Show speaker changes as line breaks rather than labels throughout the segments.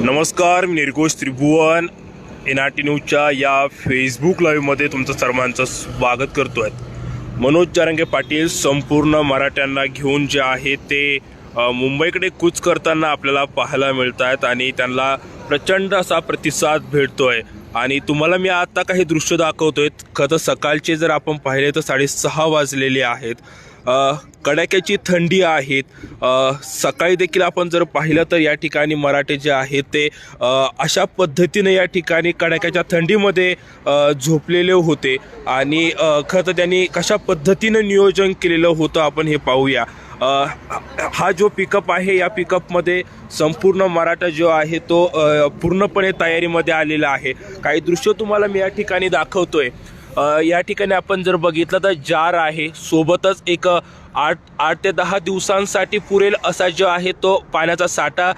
नमस्कार मी Nirghosh Tribhuvan N R T न्यूजच्या या फेसबुक लाईव्हमध्ये तुमचं सर्वांचं स्वागत करतो आहे मनोज जारंगे पाटील संपूर्ण मराठ्यांना घेऊन जे आहे ते मुंबईकडे कूच करताना आपल्याला पाहायला मिळत आहेत आणि त्यांना प्रचंड असा प्रतिसाद भेटतो आहे आणि तुम्हाला मी आता काही दृश्य दाखवतो आहे खरं सकाळचे जर आपण पाहिले तर साडेसहा वाजलेले आहेत. कडाक्याची थंडी आहेत. सकाळी देखील आपण जर पाहिलं तर या ठिकाणी मराठे जे आहेत ते अशा पद्धतीने या ठिकाणी कडाक्याच्या थंडीमध्ये झोपलेले होते. आणि खरं तर त्यांनी कशा पद्धतीनं नियोजन केलेलं होतं आपण हे पाहूया. हा जो पिकअप आहे या पिकअपमध्ये संपूर्ण मराठा जो आहे तो पूर्णपणे तयारीमध्ये आलेला आहे. काही दृश्य तुम्हाला मी या ठिकाणी दाखवतोय. या ठिकाणी आपण जर बघितलं तर जार आहे. सोबतच एक आठ आठ ते दहा दिवसांसाठी पुरेल असा जो आहे तो पाण्याचा साठा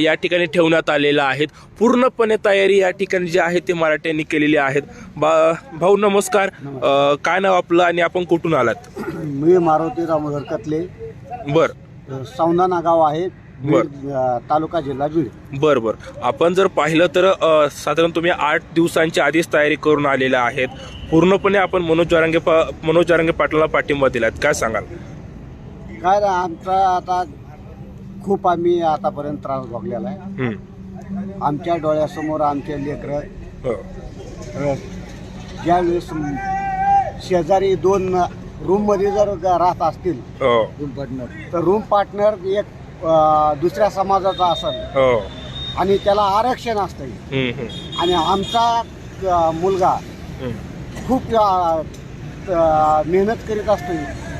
या ठिकाणी ठेवण्यात आलेला आहे. पूर्णपणे तयारी या ठिकाणी जी आहे ते मराठ्यांनी केलेली आहेत बा भाऊ नमस्कार. काय नाव आपलं आणि आपण कुठून आलात?
मी मारुती दामोदर कतले.
बर.
सौंदाना गाव आहे. बीड, अ, तालुका जिल्हा बीड.
बर बर. आपण जर पाहिलं तर अ, साधारण तुम्ही आठ दिवसांची आधीच तयारी करून आलेल्या आहेत. पूर्णपणे आपण मनोज जारंगे पा मनोज जारंगे पाटलाला पाठिंबा दिलात. काय सांगाल?
काय रे, आमचा आता खूप आम्ही आतापर्यंत त्रास भोगलेला आहे. आमच्या डोळ्यासमोर आमचे लेकरं
हो.
अ, ज्यावेळेस म, शेजारी दोन रूममध्ये जर ग- राहत असतील
हो.
रूम पार्टनर तर रूम पार्टनर एक अ, दुसऱ्या समाजाचा असेल
हो.
आणि त्याला आरक्षण असतं
हम्म, हम्म.
आणि आमचा अ, मुलगा
हम्म.
खूप अ, अ, मेहनत करीत असतो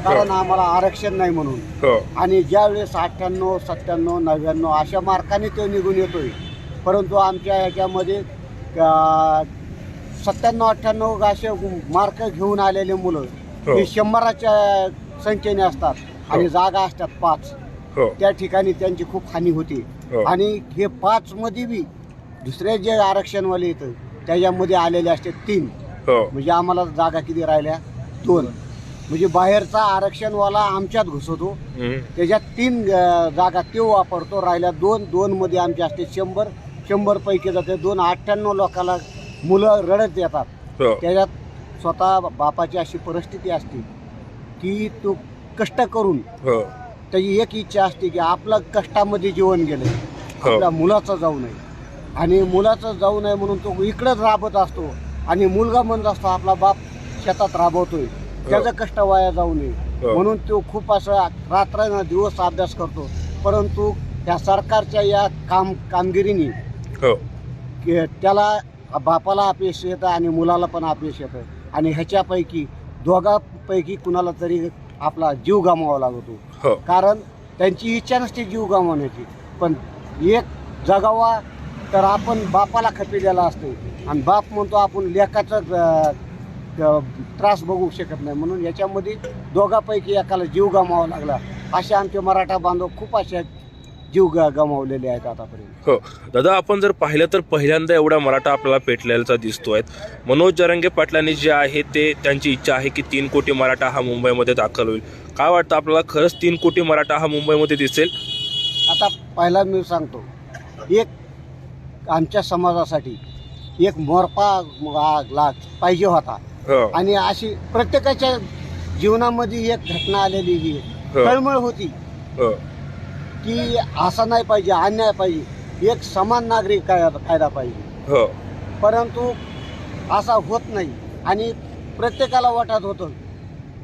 कारण आम्हाला आरक्षण नाही म्हणून
हो.
आणि ज्यावेळेस अठ्ठ्याण्णव सत्त्याण्णव नव्याण्णव अशा मार्काने तो निघून येतोय परंतु आमच्या ह्याच्यामध्ये सत्त्याण्णव अठ्ठ्याण्णव असे मार्क घेऊन आलेले मुलं
हो.
हे शंभराच्या संख्येने असतात आणि जागा असतात पाच
हो.
त्या ठिकाणी त्यांची खूप हानी होती
हो.
आणि हे पाच मध्ये बी दुसरे जे आरक्षणवाले येतं त्याच्यामध्ये आलेले असते तीन
हो.
म्हणजे आम्हाला जागा किती राहिल्या दोन म्हणजे बाहेरचा आरक्षणवाला आमच्यात घुसवतो
हम्म.
त्याच्यात तीन अं, जागा तो वापरतो राहिल्या दोन दोन मध्ये आमचे असते शंभर शंभर पैकी जाते दोन अठ्ठ्याण्णव लोकांना मुलं रडत येतात
हो.
त्याच्यात स्वतः बापाची अशी परिस्थिती असते की तो कष्ट करून
हो.
त्याची एक इच्छा असते की आपलं कष्टामध्ये जीवन गेलं
हो.
आपल्या मुलाचं जाऊ नये. आणि मुलाचं जाऊ नये म्हणून तो इकडंच राबत असतो आणि मुलगा म्हणत असतो आपला बाप शेतात राबवतोय. त्याचं कष्ट वाया जाऊ नये.
हो.
म्हणून तो खूप असं रात्र दिवस अभ्यास करतो. परंतु त्या सरकारच्या या काम कामगिरीने
हो.
की त्याला बापाला अपयश येतं आणि मुलाला पण अपयश येतं. आणि ह्याच्यापैकी दोघांपैकी कुणाला तरी आपला जीव गमावा लागतो.
हो.
कारण त्यांची इच्छा नसते जीव गमावण्याची. पण एक जगावा तर आपण बापाला खपिलेला असतो. आणि बाप म्हणतो आपण लेखाचं अं, अं, त्रास बघू शकत नाही. म्हणून याच्यामध्ये दोघापैकी एकाला जीव गमावा लागला. असे आमचे मराठा बांधव खूप असे आहेत. जीव ग गमावलेले आहेत आतापर्यंत.
हो. दादा आपण जर पाहिलं तर पहिल्यांदा एवढा मराठा आपल्याला पेटलेला दिसतोय. मनोज जरंगे पाटलांनी जे आहे ते त्यांची इच्छा आहे की तीन कोटी मराठा हा मुंबईमध्ये दाखल होईल. काय वाटतं आपल्याला? खरंच तीन कोटी मराठा हा मुंबईमध्ये दिसेल?
आता पहिला मी सांगतो एक आमच्या समाजासाठी एक मोरपा ला- ला- पाहिजे होता.
हो.
आणि अशी प्रत्येकाच्या जीवनामध्ये एक घटना आलेली ही
हो.
तळमळ होती.
हो.
की असा नाही पाहिजे अन्याय पाहिजे. एक समान नागरिक कायदा कायदा पाहिजे.
हो.
परंतु असा होत नाही. आणि प्रत्येकाला वाटत होतं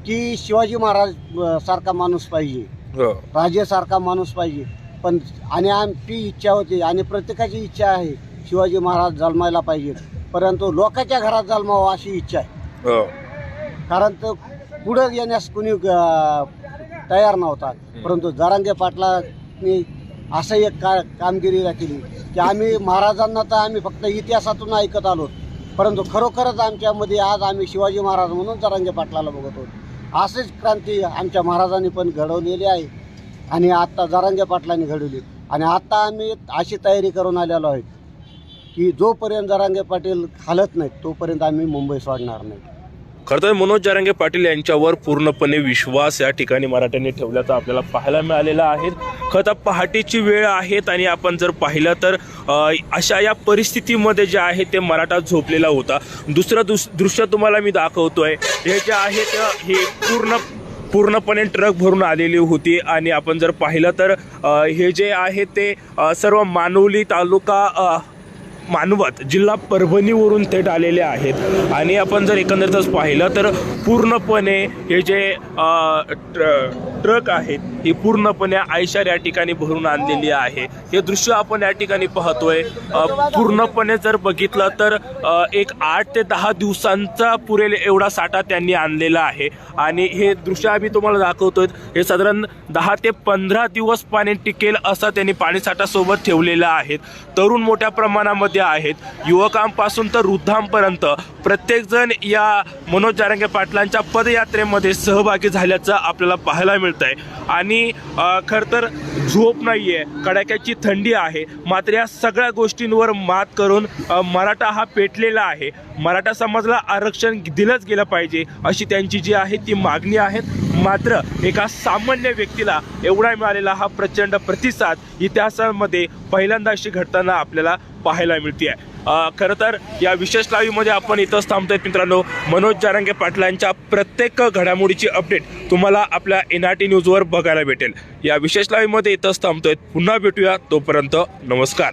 की शिवाजी महाराज अं, सारखा माणूस पाहिजे.
हो.
राजेसारखा माणूस पाहिजे. पण आणि आमची इच्छा होती. आणि प्रत्येकाची इच्छा आहे शिवाजी महाराज जन्मायला पाहिजे. परंतु लोकांच्या घरात जन्मावं अशी इच्छा आहे.
हो.
कारण तर पुढं येण्यास कुणी अं, तयार नव्हता. परंतु जरांगे मी असं एक का कामगिरी केली. की आम्ही महाराजांना तर आम्ही फक्त इतिहासातून ऐकत आलो. परंतु खरोखरच आमच्यामध्ये आज आम्ही शिवाजी महाराज म्हणून जरांगे पाटलाला बघत आहोत. असेच क्रांती आमच्या महाराजांनी पण घडवलेली आहे आणि आत्ता जरांगे पाटलांनी घडवली. आणि आत्ता आम्ही अशी तयारी करून आलेलो आहे की जोपर्यंत जरांगे पाटील हालत नाहीत तोपर्यंत आम्ही मुंबई सोडणार नाही.
खरं तर मनोज जरांगे पाटील यांच्यावर पूर्णपणे विश्वास या ठिकाणी मराठ्यांनी ठेवल्याचा आपल्याला पाहायला मिळालेला आहे. खरं पहाटेची वेळ आहेत आणि आपण जर पाहिलं तर अशा या परिस्थितीमध्ये जे आहे ते मराठा झोपलेला होता. दुसरं दुस दृश्य तुम्हाला मी दाखवतोय. हे जे आहे हे पूर्ण पूर्णपणे ट्रक भरून आलेली होती आणि आपण जर पाहिलं तर हे जे आहे ते सर्व मानवली तालुका मानवत जिल्हा परभणीवरून थेट आलेले आहेत. आणि आपण जर एकंदरीतच पाहिलं तर पूर्णपणे हे जे ट्र- ट्रक आहेत ही पूर्णपणे आयशार या ठिकाणी भरून आणलेली आहे. हे दृश्य आपण या ठिकाणी पाहतोय. पूर्णपणे जर बघितलं तर एक आठ ते दहा दिवसांचा पुरेल एवढा साठा त्यांनी आणलेला आहे. आणि हे दृश्य आम्ही तुम्हाला दाखवतोय हे साधारण दहा ते पंधरा दिवस पाणी टिकेल असा त्यांनी पाणीसाठा सोबत ठेवलेला आहे. तरुण मोठ्या प्रमाणामध्ये आहेत. युवकांपासून तर वृद्धांपर्यंत प्रत्येकजण या मनोज जारंगे पाटलांच्या पदयात्रेमध्ये सहभागी झाल्याचं आपल्याला पाहायला मिळतं. आहे आणि खरं तर झोप नाही आहे कडाक्याची थंडी आहे. मात्र या सगळ्या गोष्टींवर मात करून मराठा हा पेटलेला आहे. मराठा समाजाला आरक्षण दिलंच गेलं पाहिजे अशी त्यांची जी आहे ती मागणी आहे. मात्र एका सामान्य व्यक्तीला एवढा मिळालेला हा प्रचंड प्रतिसाद इतिहासामध्ये पहिल्यांदा अशी घडताना आपल्याला पाहायला मिळते आहे खरं तर या विशेष लाईव्हमध्ये आपण इथंच थांबतोय मित्रांनो. मनोज जारंगे पाटलांच्या प्रत्येक घडामोडीची अपडेट तुम्हाला आपल्या एन आर टी न्यूजवर बघायला भेटेल. या विशेष लाईव्हमध्ये इथंच थांबतोय. पुन्हा भेटूया तोपर्यंत नमस्कार.